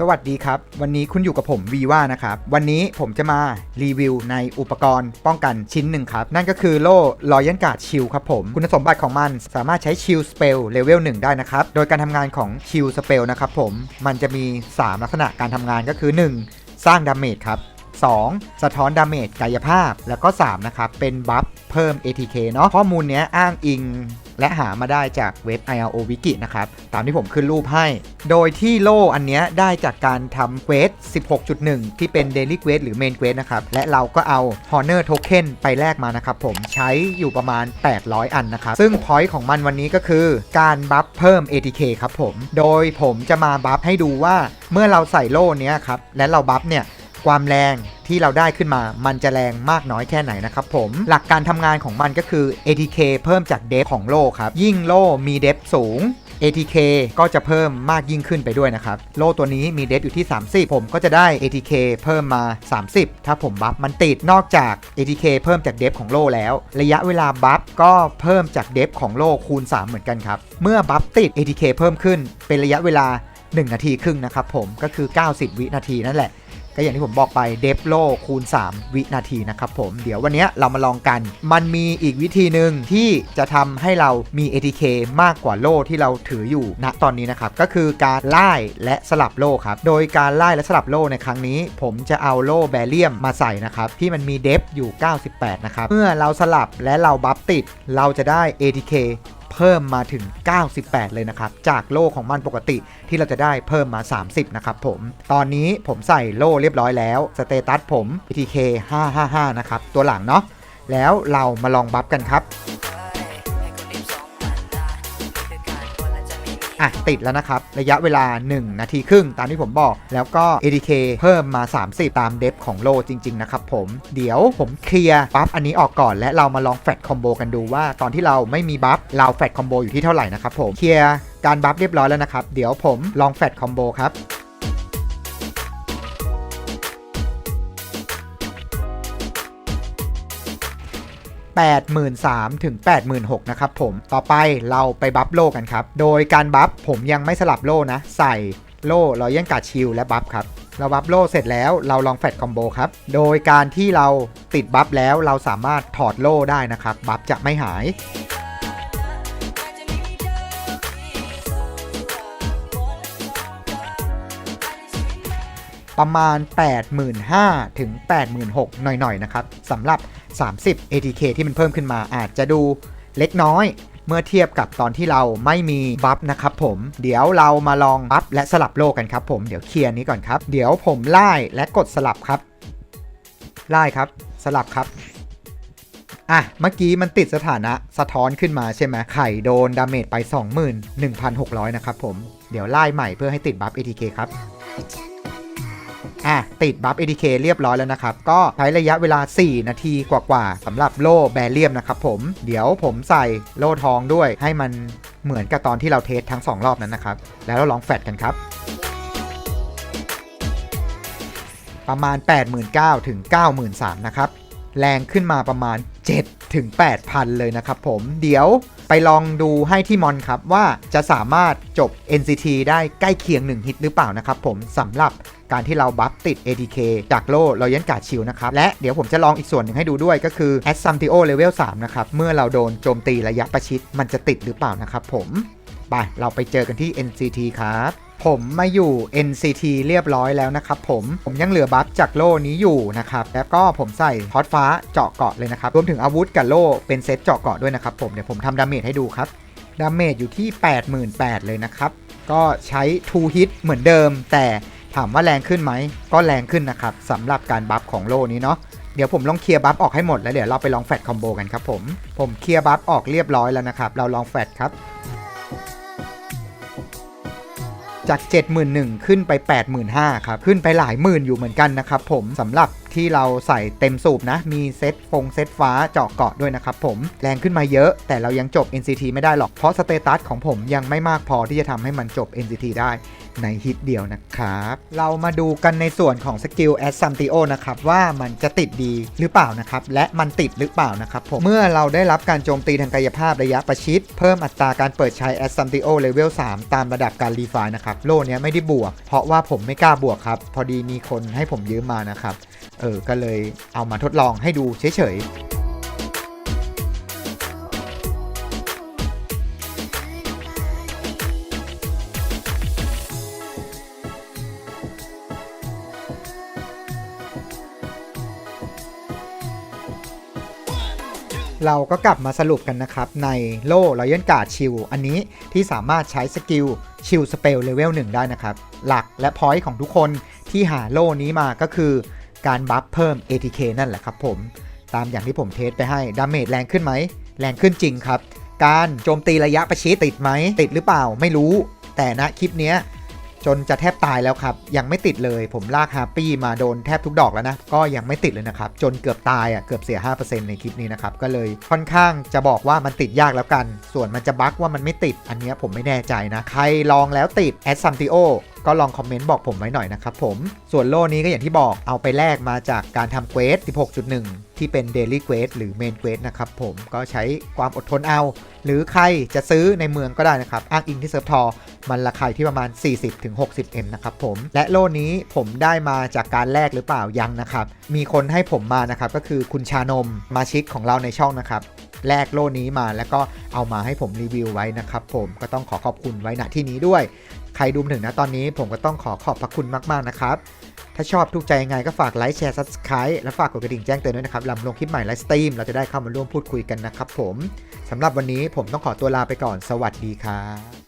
สวัสดีครับ วันนี้คุณอยู่กับผมวีว่านะครับ วันนี้ผมจะมารีวิวในอุปกรณ์ป้องกันชิ้นหนึ่งครับ นั่นก็คือโล่รอยันการ์ดชิลครับผม คุณสมบัติของมันสามารถใช้ชิลสเปลเลเวล1ได้นะครับ โดยการทำงานของชิลสเปลนะครับผมมันจะมี 3 ลักษณะการทำงานก็คือ 1. สร้างดาเมจครับ 2. สะท้อนดาเมจกายภาพ แล้วก็ 3 นะครับ เป็นบัฟเพิ่ม ATK เนาะข้อมูลเนี้ยอ้างอิง และหามาได้จากเว็บ IRO Wiki นะครับ ตามที่ผมขึ้นรูปให้ โดยที่โล่อันเนี้ยได้จากการทำเควส16.1 ที่เป็น Daily Quest หรือ Main Quest นะครับ และเราก็เอา Honor Token ไปแลกมานะครับผมใช้อยู่ประมาณ 800 อันนะครับ ซึ่ง point ของมันวันนี้ก็คือ การบัฟเพิ่ม ATK ครับผม โดยผมจะมาบัฟให้ดูว่าเมื่อเราใส่โล่เนี้ยครับและเราบัฟเนี่ย ความแรงที่เราได้ขึ้นมา มันจะแรงมากน้อยแค่ไหนนะครับผม หลักการทำงานของมันก็คือ ATK เพิ่มจากเดฟของโล่ครับ ยิ่งโล่มีเดฟสูง ATK ก็จะเพิ่มมากยิ่งขึ้นไปด้วยนะครับ โล่ตัวนี้มีเดฟอยู่ที่ 30 ผมก็จะได้ ATK เพิ่มมา 30 ถ้าผมบัฟมันติดนอกจาก ATK เพิ่มจากเดฟของโล่แล้ว ระยะเวลาบัฟก็เพิ่มจากเดฟของโล่คูณ 3 เหมือนกันครับ เมื่อบัฟติด ATK เพิ่มขึ้นเป็นระยะเวลา 1 นาทีครึ่งนะครับผมก็คือ 90 วินาทีนั่นแหละ ก็อย่างที่ผมบอกไปเดฟโลคูณ 3 วินาทีนะครับผมเดี๋ยววันนี้เรามาลองกัน มันมีอีกวิธีหนึ่งที่จะทำให้เรามี ATK มากกว่าโล่ที่เราถืออยู่ณตอนนี้นะครับ ก็คือการไล่และสลับโล่ครับ โดยการไล่และสลับโล่ในครั้งนี้ ผมจะเอาโล่แบเรียมมาใส่นะครับ ที่มันมีเดฟอยู่ 98 นะครับ เมื่อเราสลับและเราบัฟติด เราจะได้ ATK เพิ่มมาถึง 98 เลยนะครับ จากโล่ของมันปกติที่เราจะได้เพิ่มมา 30 นะครับผม ตอนนี้ผมใส่โล่เรียบร้อยแล้ว สเตตัสผม PTK 555 นะครับ ตัวหลังเนาะ แล้วเรามาลองบัฟกันครับ อะติดแล้วนะครับ ระยะเวลา 1 นาทีครึ่ง ตามที่ผมบอก แล้วก็ ADK เพิ่มมา 30 ตามเดฟของโลจริง ๆ นะครับผมเดี๋ยวผมเคลียร์บัฟอันนี้ออกก่อนและเรามาลองแฟตคอมโบกันดูว่าตอนที่เราไม่มีบัฟเราแฟตคอมโบอยู่ที่เท่าไหร่นะครับผมเคลียร์การบัฟเรียบร้อยแล้วนะครับ เดี๋ยวผมลองแฟตคอมโบครับ 83,000ถึง86,000นะครับผมต่อไปเราไปบัฟโลกันครับ โดยการบัฟผมยังไม่สลับโลนะ ใส่โล่รอยังกาดชิลและบัฟครับเราบัฟโล่เสร็จแล้วเราลองแฟตคอมโบครับ โดยการที่เราติดบัฟแล้วเราสามารถถอดโล่ได้นะครับ บัฟจะไม่หาย ประมาณ 85,000ถึง86,000หน่อยๆนะครับสำหรับ 30 ATK ที่มันเพิ่มขึ้นมาอาจจะดูเล็กน้อยเมื่อเทียบกับตอนที่เราไม่มีบัฟนะครับผมเดี๋ยวเรามาลองบัฟและสลับโลกกันครับผมเดี๋ยวเคลียร์นี้ก่อนครับ เดี๋ยวผมไล่และกดสลับครับไล่ครับ สลับครับอะเมื่อกี้มันติดสถานะสะท้อนขึ้นมาใช่ไหมไข่โดนดาเมจไป 21,600 นะครับผมเดี๋ยวไล่ใหม่เพื่อให้ติดบัฟ ATK ครับ อะติดบัฟ ATK เรียบร้อยแล้วนะครับ ก็ใช้ระยะเวลา 4 นาทีกว่าๆสำหรับโล่แบเรียมนะครับผมเดี๋ยวผมใส่โล่ทองด้วยให้มันเหมือนกับตอนที่เราเทสทั้ง 2 รอบนั้นนะครับ แล้วเราลองแฟดกันครับ ประมาณ 89,000 ถึง 93,000 นะครับ แรงขึ้นมาประมาณ 7 ถึง 8,000 เลยนะครับผม เดี๋ยวไปลองดูให้ที่มอนครับว่าจะสามารถจบ NCT ได้ใกล้เคียง 1 ฮิตหรือเปล่านะครับผมสำหรับการที่เราบัฟติด ATK จากโล่รอยันกาดชิลนะครับ และเดี๋ยวผมจะลองอีกส่วนหนึ่งให้ดูด้วยก็คือ a s s a m t i o Level 3 นะครับ เมื่อเราโดนโจมตีระยะประชิดมันจะติดหรือเปล่านะครับผม ไป เราไปเจอกันที่ NCT ครับ ผมมาอยู่ NCT เรียบร้อยแล้วนะครับผมผมยังเหลือบัฟจากโล่นี้อยู่นะครับแล้วก็ผมใส่ทอดฟ้าเจาะเกาะเลยนะครับรวมถึงอาวุธกับโล่เป็นเซตเจาะเกาะด้วยนะครับผมเดี๋ยวผมทำดาเมจให้ดูครับดาเมจอยู่ที่ 88,000เลยนะครับก็ใช้2 hit เหมือนเดิม แต่ถามว่าแรงขึ้นไหมก็แรงขึ้นนะครับสำหรับการบัฟของโล่นี้เนาะเดี๋ยวผมลองเคลียร์บัฟออกให้หมดแล้วเดี๋ยวเราไปลองแฟตคอมโบกันครับผมผมเคลียร์บัฟออกเรียบร้อยแล้วนะครับเราลองแฟตครับ จาก 71,000 ขึ้นไป 85,000ครับ ขึ้นไปหลายหมื่นอยู่เหมือนกันนะครับผมสำหรับที่เราใส่เต็มสูบนะ มีเซตฟงเซตฟ้าเจาะเกาะด้วยนะครับผม แรงขึ้นมาเยอะ แต่เรายังจบ NCT ไม่ได้หรอก เพราะสเตตัสของผมยังไม่มากพอที่จะทำให้มันจบ NCT ได้ ในฮิตเดียวนะครับ เรามาดูกันในส่วนของสกิล a s s a m t i o นะครับ ว่ามันจะติดดีหรือเปล่านะครับ และมันติดหรือเปล่านะครับผมเมื่อเราได้รับการโจมตีทางกายภาพระยะประชิด เพิ่มอัตราการเปิดใช้ a s s a m t i o เลเวล3ตามระดับการรีไฟนะครับโล่เนี้ยไม่ได้บวก เพราะว่าผมไม่กล้าบวกครับ พอดีมีคนให้ผมยืมมานะครับเออก็เลยเอามาทดลองให้ดูเฉยๆ เราก็กลับมาสรุปกันนะครับ ในโล่รอยัลการ์ดชิลอันนี้ที่สามารถใช้สกิลชิลสเปลเลเวล1ได้นะครับ หลักและพอยต์ของทุกคนที่หาโล่นี้มาก็คือการบัฟเพิ่ม ATK นั่นแหละครับผม ตามอย่างที่ผมเทสไปให้ดาเมจแรงขึ้นไหม แรงขึ้นจริงครับ การโจมตีระยะประชิดติดไหมติดหรือเปล่าไม่รู้ แต่ณคลิปเนี้ย จนจะแทบตายแล้วครับ ยังไม่ติดเลย ผมลากฮาร์ปี้มาโดนแทบทุกดอกแล้วนะ ก็ยังไม่ติดเลยนะครับ จนเกือบตายอะเกือบเสีย 5%ในคลิปนี้นะครับ ก็เลยค่อนข้างจะบอกว่ามันติดยากแล้วกัน ส่วนมันจะบั๊กว่ามันไม่ติดอันนี้ผมไม่แน่ใจนะ ใครลองแล้วติดแอดซัมติโอ ก็ลองคอมเมนต์บอกผมไว้หน่อยนะครับผม ส่วนโล่นี้ก็อย่างที่บอกเอาไปแลกมาจากการทำเควส 16.1 ที่เป็นเดลี่เควสหรือเมนเควสนะครับผมก็ใช้ความอดทนเอา หรือใครจะซื้อในเมืองก็ได้นะครับ อ้างอิงที่เซิร์ฟทอมันราคาที่ประมาณ 40-60M นะครับผม และโล่นี้ผมได้มาจากการแลกหรือเปล่ายังนะครับ มีคนให้ผมมานะครับก็คือคุณชานมมาชิกของเราในช่องนะครับแลกโล่นี้มาแล้วก็เอามาให้ผมรีวิวไว้นะครับผมก็ต้องขอขอบคุณไว้ณที่นี้ด้วย ใครดูมถึงนะตอนนี้ผมก็ต้องขอขอบพระคุณมาก ๆ นะครับ ถ้าชอบถูกใจยังไงก็ฝากไลค์แชร์ Subscribe และฝากกดกระดิ่งแจ้งเตือนด้วยนะครับลำลงคลิปใหม่ไลฟ์สตรีมเราจะได้เข้ามาร่วมพูดคุยกันนะครับผมสำหรับวันนี้ผมต้องขอตัวลาไปก่อนสวัสดีครับ